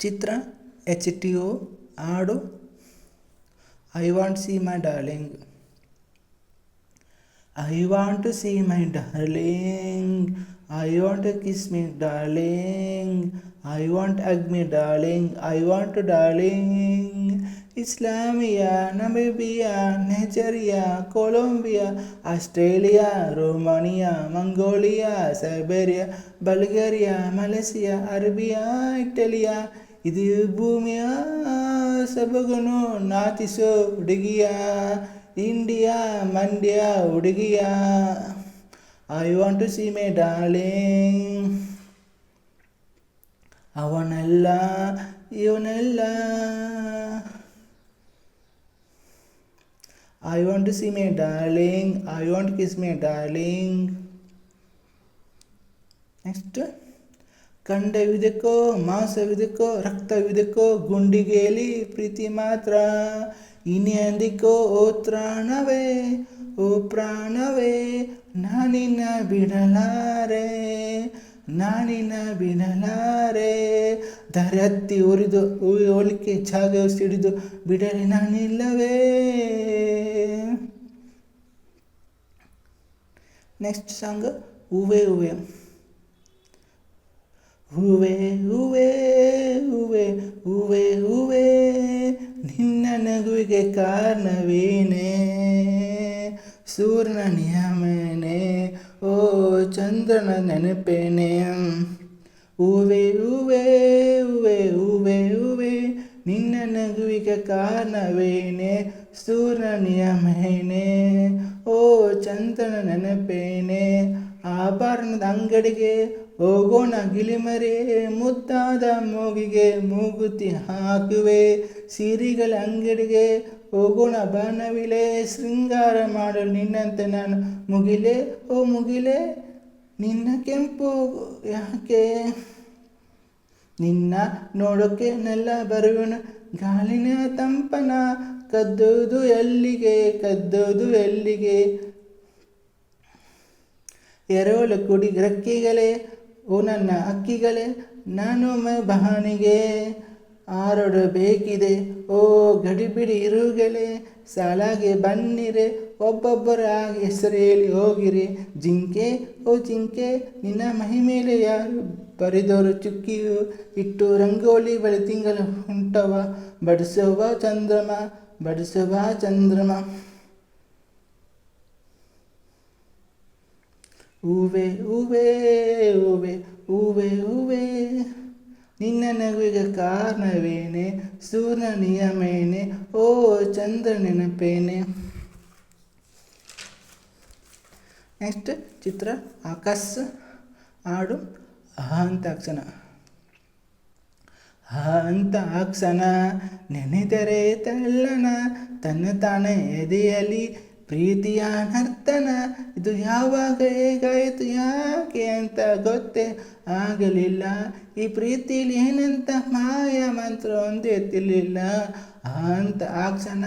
ಚಿತ್ರ H T O ಹಾಡು I want see my darling I want to see my darling I want to kiss me darling I want hug me darling I want to darling Islamia Namibia Nigeria Colombia Australia Romania Mongolia Siberia Bulgaria Malaysia Arabia ಇಟಲಿಯಾ ಇದು ಭೂಮಿಯ ಸೊಬಗನು ನಾಚಿಸೋ ಹುಡುಗಿಯ India Mandya ಹುಡುಗಿಯ I want to see my darling ಅವನೆಲ್ಲ ಇವನೆಲ್ಲ I want to see my darling I want kiss my darling next ಕಂಡವಿದಕ್ಕೋ ಮಾಂಸವಿದಕ್ಕೋ ರಕ್ತವಿದಕ್ಕೋ ಗುಂಡಿಗೆಯಲ್ಲಿ ಪ್ರೀತಿ ಮಾತ್ರ. ಇನ್ಯಾಂದಿಕ್ಕೋ ಓ ಪ್ರಾಣವೇ ಓ ಪ್ರಾಣವೇ, ನಾನಿನ್ನ ಬಿಡಲಾರೆ ನಾನಿನ ಬಿಡಲಾರೆ. ದಾರಿ ಹತ್ತಿ ಉರಿದು ಹೋಲಿಕೆ ಜಾಗ ಸಿಡಿದು, ಬಿಡಲಿ ನಾನಿಲ್ಲವೇ. ನೆಕ್ಸ್ಟ್ ಸಾಂಗ್ ಹೂವೆ ಹೂವೆ ಹೂವೆ ಹೂವೆ ಹೂವೆ ಹೂವೆ ಹೂವೆ, ನಿನ್ನ ನಗುವಿಗೆ ಕಾರಣವೇನೇ? ಸೂರ್ಯನ ನಿಯಮನೆ, ಓ ಚಂದ್ರನ ನೆನಪೇನೆ? ಹೂವೆ ಹೂವೆ ಹೂವೆ ಹೂವೆ ಹೂವೆ, ನಿನ್ನ ನಗುವಿಗೆ ಕಾರಣವೇನೆ? ಸೂರ್ಯನ ನಿಯಮೇನೆ, ಓ ಚಂದ್ರನ ನೆನಪೇನೆ? ಆಭರಣದ ಅಂಗಡಿಗೆ ಹೋಗೋಣ ಗಿಲಿಮರೆ ಮುದ್ದಾದ ಮೂಗಿಗೆ ಮೂಗುತಿ ಹಾಕುವೆ. ಸೀರೆಗಳ ಅಂಗಡಿಗೆ ಹೋಗೋಣ ಬಾಣವಿಲೆ ಶೃಂಗಾರ ಮಾಡಲು ನಿನ್ನಂತೆ ನಾನು. ಮುಗಿಲೆ, ಓ ಮುಗಿಲೆ, ನಿನ್ನ ಕೆಂಪು ಯಾಕೆ? ನಿನ್ನ ನೋಡೋಕೆ ನೆಲ್ಲ ಬರುವಣ, ಗಾಳಿನ ತಂಪನ ಕದ್ದೋದು ಎಲ್ಲಿಗೆ ಕದ್ದೋದು ಎಲ್ಲಿಗೆ? ಎರವಲ ಕುಡಿ ರಕ್ಕಿಗಳೇ ಓ ನನ್ನ ಅಕ್ಕಿಗಳೇ ನಾನು ಬಹಾನಿಗೆ ಆರಡಬೇಕಿದೆ ಓ ಗಡಿಬಿಡಿ ಇರುಗಳೆ ಸಾಲಾಗೆ ಬನ್ನಿರೆ ಒಬ್ಬೊಬ್ಬರ ಹೆಸರು ಹೇಳಿ ಹೋಗಿರಿ. ಜಿಂಕೆ, ಓ ಜಿಂಕೆ, ನಿನ್ನ ಮಹಿಮೇಲೆ ಯಾರು ಬರೆದೋರು ಚುಕ್ಕಿಯು? ಇಟ್ಟು ರಂಗೋಲಿ ಬಳಿ ತಿಂಗಳು ಉಂಟವ ಬಡಿಸುವ ಚಂದ್ರಮ ಬಡಿಸುವ ಚಂದ್ರಮ. ಹೂವೆ ಹೂವೆ ಹೂವೆ ಹೂವೆ ಹೂವೆ. ನಿನ್ನ ನಗುವಿಗೆ ಕಾರಣವೇನೆ? ಸೂರ್ಯ ನಿಯಮೇನೆ? ಓ ಚಂದ್ರ ನೆನಪೇನೆ. ನೆಕ್ಸ್ಟ್ ಚಿತ್ರ, ಆಕಾಶ್, ಹಾಡು ಅಂತಾಕ್ಷಣ ಅಂತ ಅಕ್ಷಣ ನೆನೆದರೆ ತಳ್ಳನ ತನ್ನ ತಾನೇ ಎದೆಯಲ್ಲಿ ಪ್ರೀತಿಯ ನರ್ತನ, ಇದು ಯಾವಾಗ ಹೇಗಾಯಿತು, ಯಾಕೆ ಅಂತ ಗೊತ್ತೇ ಆಗಲಿಲ್ಲ. ಈ ಪ್ರೀತಿಲಿ ಏನಂತ ಮಾಯ ಮಂತ್ರ ಒಂದೇ ತಿಳಿಲಿಲ್ಲ. ಅಂತ ಆ ಕ್ಷಣ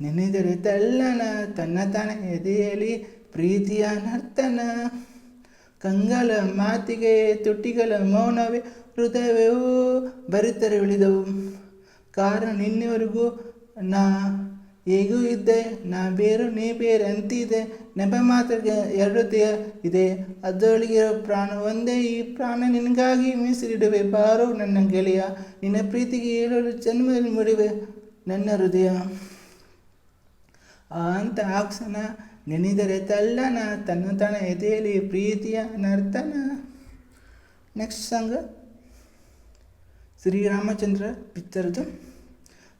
ನೆನೆದರೆ ತಳ್ಳನ, ತನ್ನ ತನ ಎದೆಯಲ್ಲಿ ಪ್ರೀತಿಯ ನರ್ತನ. ಕಂಗಲ ಮಾತಿಗೆ, ತುಟಿಗಳ ಮೌನವೇ, ಹೃದಯವೂ ಬರಿತರೆ ಉಳಿದವು. ಕಾರಣ ನಿನ್ನೆವರೆಗೂ ನಾ ಹೇಗೂ ಇದ್ದೆ ನಾ ಬೇರು ನೀ ಬೇರೆ ಅಂತಿದೆ. ನೆಪ ಮಾತ್ರ ಎರಡು ದೇಹ ಇದೆ. ಅದರೊಳಗಿರೋ ಪ್ರಾಣ ಒಂದೇ, ಈ ಪ್ರಾಣ ನಿನಗಾಗಿ ಮೀಸಲಿಡುವೆ. ಬಾರು ನನ್ನ ಗೆಳೆಯ, ನಿನ್ನ ಪ್ರೀತಿಗೆ ಏಳು ಜನ್ಮದಲ್ಲಿ ಮುಡಿವೆ ನನ್ನ ಹೃದಯ. ಅಂತ ಆಕ್ಷಣ ನೆನೆದರೆ ತಳ್ಳನ, ತನ್ನ ತನ್ನ ಎದೆಯಲ್ಲಿ ಪ್ರೀತಿಯ ನರ್ತನ. ನೆಕ್ಸ್ಟ್ ಸಾಂಗ್ ಶ್ರೀರಾಮಚಂದ್ರ ಪಿಕ್ಚರ್ದು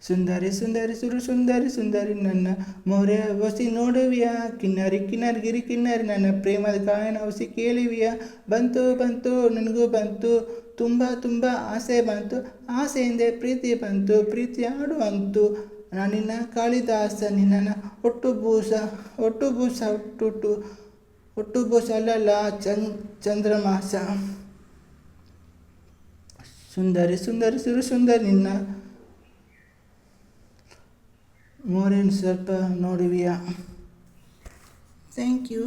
ಸುಂದರಿ ಸುಂದರಿ ಸುರು ಸುಂದರಿ ಸುಂದರಿ ನನ್ನ ಮೊರೆ ಹೊಸಿ ನೋಡುವಿಯಾ. ಕಿನ್ನರಿ ಕಿನ್ನರಿ ಗಿರಿ ಕಿನ್ನರಿ ನನ್ನ ಪ್ರೇಮದ ಗಾಯನ ಹೊಸಿ ಕೇಳುವಿಯಾ. ಬಂತು ಬಂತು, ನನಗೂ ಬಂತು, ತುಂಬ ತುಂಬ ಆಸೆ ಬಂತು, ಆಸೆಯಿಂದ ಪ್ರೀತಿ ಬಂತು, ಪ್ರೀತಿ ಆಡು ಅಂತು ನಾನಿನ್ನ ಕಾಳಿದಾಸ ನಿನ್ನ ಒಟ್ಟು ಭೂಸ ಒಟ್ಟು ಭೂಸ ಒಟ್ಟುಟ್ಟು ಒಟ್ಟು ಭೂಸ ಅಲ್ಲಲ್ಲ ಚಂದ್ ಚಂದ್ರಮಾಸ. ಸುಂದರಿ ಸುಂದರಿ ಸುರು ಸುಂದರಿ ನಿನ್ನ ಮೋರೇನು ಸರ್ಪ ನೋಡುವಿಯಾ? Thank you